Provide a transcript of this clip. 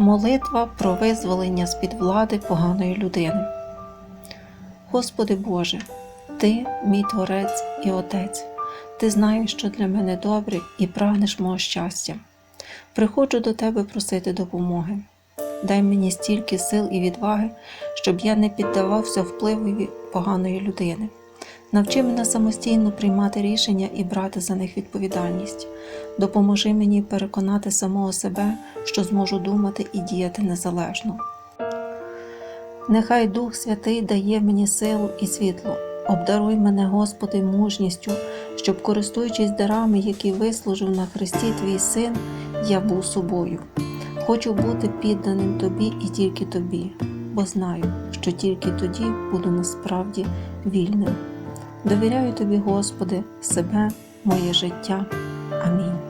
Молитва про визволення з-під влади поганої людини. Господи Боже, Ти мій Творець і Отець, Ти знаєш, що для мене добре і прагнеш мого щастя. Приходжу до Тебе просити допомоги. Дай мені стільки сил і відваги, щоб я не піддавався впливові поганої людини. Навчи мене самостійно приймати рішення і брати за них відповідальність. Допоможи мені переконати самого себе, що зможу думати і діяти незалежно. Нехай Дух Святий дає мені силу і світло. Обдаруй мене, Господи, мужністю, щоб, користуючись дарами, які вислужив на Христі Твій Син, я був собою. Хочу бути підданим Тобі і тільки Тобі, бо знаю, що тільки тоді буду насправді вільним. Довіряю Тобі, Господи, себе, моє життя. Амінь.